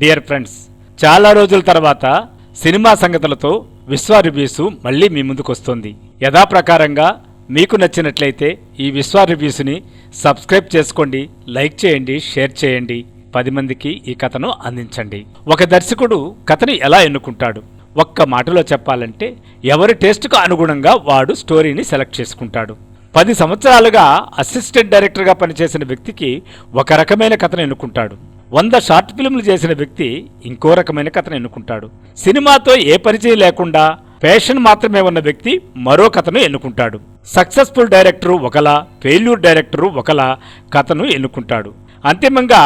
Dear friends చాలా రోజుల తర్వాత సినిమా సంగతులతో విశ్వ రివ్యూస్ మళ్ళీ మీ ముందుకు వస్తుంది యథాప్రకారంగా మీకు నచ్చినట్లయితే ఈ విశ్వ రివ్యూస్ని సబ్స్క్రైబ్ చేసుకోండి లైక్ చేయండి షేర్ చేయండి. పది మందికి ఈ కథను అందించండి. ఒక దర్శకుడు కథని ఎలా ఎన్నుకుంటాడు? ఒక్క మాటలో చెప్పాలంటే ఎవరి టేస్ట్కు అనుగుణంగా వాడు స్టోరీని సెలెక్ట్ చేసుకుంటాడు. పది సంవత్సరాలుగా అసిస్టెంట్ డైరెక్టర్గా పనిచేసిన వ్యక్తికి ఒక రకమైన కథను ఎన్నుకుంటాడు. వంద షార్ట్ ఫిల్మ్లు చేసిన వ్యక్తి ఇంకో రకమైన కథను ఎన్నుకుంటాడు. సినిమాతో ఏ పరిచయం లేకుండా ఫ్యాషన్ మాత్రమే ఉన్న వ్యక్తి మరో కథను ఎన్నుకుంటాడు. సక్సెస్ఫుల్ డైరెక్టరు ఒకలా ఫెయిల్యూర్ డైరెక్టరు ఒకలా కథను ఎన్నుకుంటాడు. అంతిమంగా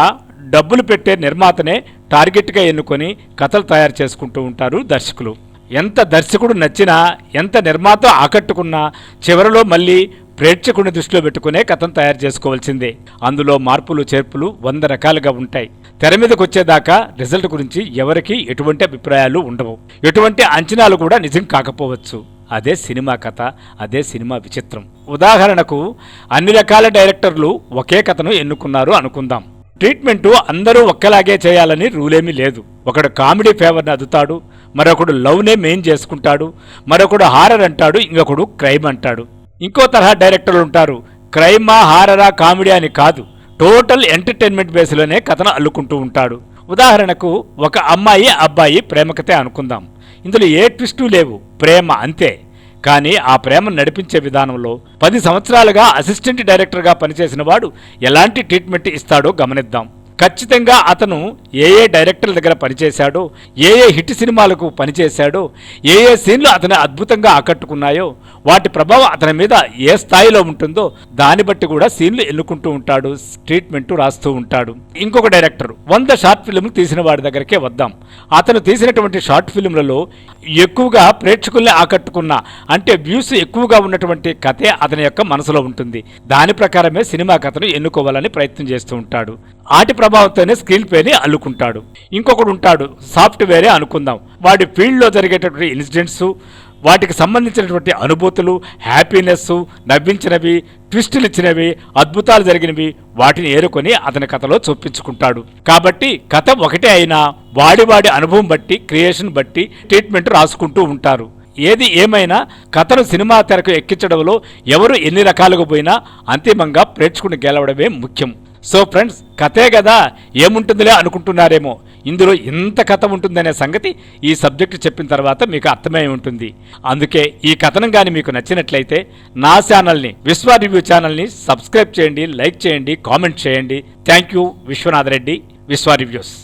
డబ్బులు పెట్టే నిర్మాతనే టార్గెట్గా ఎన్నుకొని కథలు తయారు చేసుకుంటూ ఉంటారు దర్శకులు. ఎంత దర్శకుడు నచ్చినా ఎంత నిర్మాత ఆకట్టుకున్నా చివరిలో మళ్ళీ ప్రేక్షకుని దృష్టిలో పెట్టుకునే కథను తయారు చేసుకోవాల్సిందే. అందులో మార్పులు చేర్పులు వంద రకాలుగా ఉంటాయి. తెర మీదకు వచ్చేదాకా రిజల్ట్ గురించి ఎవరికీ ఎటువంటి అభిప్రాయాలు ఉండవు. ఎటువంటి అంచనాలు కూడా నిజం కాకపోవచ్చు. అదే సినిమా కథ అదే సినిమా విచిత్రం. ఉదాహరణకు అన్ని రకాల డైరెక్టర్లు ఒకే కథను ఎన్నుకున్నారు అనుకుందాం. ట్రీట్మెంటు అందరూ ఒక్కలాగే చేయాలని రూలేమీ లేదు. ఒకడు కామెడీ ఫేవర్ని అదుతాడు మరొకడు లవ్నే మెయిన్ చేసుకుంటాడు మరొకడు హారర్ అంటాడు ఇంకొకడు క్రైమ్ అంటాడు. ఇంకో తరహా డైరెక్టర్లు ఉంటారు. క్రైమా హారరా కామెడీ అని కాదు. టోటల్ ఎంటర్టైన్మెంట్ బేస్లోనే కథను అల్లుకుంటూ ఉంటాడు. ఉదాహరణకు ఒక అమ్మాయి అబ్బాయి ప్రేమకతే అనుకుందాం. ఇందులో ఏ ట్విస్టు లేవు. ప్రేమ అంతే. కానీ ఆ ప్రేమను నడిపించే విధానంలో పది సంవత్సరాలుగా అసిస్టెంట్ డైరెక్టర్గా పనిచేసిన వాడు ఎలాంటి ట్రీట్మెంట్ ఇస్తాడో గమనిద్దాం. ఖచ్చితంగా అతను ఏ ఏ డైరెక్టర్ల దగ్గర పనిచేశాడో ఏ ఏ హిట్ సినిమాలకు పనిచేశాడో ఏ ఏ సీన్లు అతని అద్భుతంగా ఆకట్టుకున్నాయో వాటి ప్రభావం అతని మీద ఏ స్థాయిలో ఉంటుందో దాన్ని బట్టి కూడా సీన్లు ఎన్నుకుంటూ ఉంటాడు ట్రీట్మెంట్ రాస్తూ ఉంటాడు. ఇంకొక డైరెక్టర్ వంద షార్ట్ ఫిల్మ్లు తీసిన వాడి దగ్గరకే వద్దాం. అతను తీసినటువంటి షార్ట్ ఫిల్మ్లలో ఎక్కువగా ప్రేక్షకుల్ని ఆకట్టుకున్న అంటే వ్యూస్ ఎక్కువగా ఉన్నటువంటి కథే అతని యొక్క మనసులో ఉంటుంది. దాని ప్రకారమే సినిమా కథను ఎన్నుకోవాలని ప్రయత్నం చేస్తూ ఉంటాడు. ఆటి ప్రభావంతోనే స్క్రీన్ పేని అల్లుకుంటాడు. ఇంకొకడు ఉంటాడు సాఫ్ట్వేరే అనుకుందాం. వాడి ఫీల్డ్లో జరిగేటటువంటి ఇన్సిడెంట్స్ వాటికి సంబంధించినటువంటి అనుభూతులు హ్యాపీనెస్ నవ్వించినవి ట్విస్టులు ఇచ్చినవి అద్భుతాలు జరిగినవి వాటిని ఏరుకొని అతని కథలో చూపించుకుంటాడు. కాబట్టి కథ ఒకటే అయినా వాడి వాడి అనుభవం బట్టి క్రియేషన్ బట్టి ట్రీట్మెంట్ రాసుకుంటూ ఉంటారు. ఏది ఏమైనా కథను సినిమా తెరకు ఎక్కించడంలో ఎవరు ఎన్ని రకాలుగా పోయినా అంతిమంగా ప్రేక్షకుని గెలవడమే ముఖ్యం. సో ఫ్రెండ్స్ కథే కదా ఏముంటుందిలే అనుకుంటున్నారేమో. ఇందులో ఇంత కథ ఉంటుందనే సంగతి ఈ సబ్జెక్టు చెప్పిన తర్వాత మీకు అర్థమై ఉంటుంది. అందుకే ఈ కథనం కానీ మీకు నచ్చినట్లయితే నా ఛానల్ని విశ్వ రివ్యూ ఛానల్ని సబ్స్క్రైబ్ చేయండి లైక్ చేయండి కామెంట్ చేయండి. థ్యాంక్ యూ విశ్వనాథ్ రెడ్డి విశ్వ రివ్యూస్.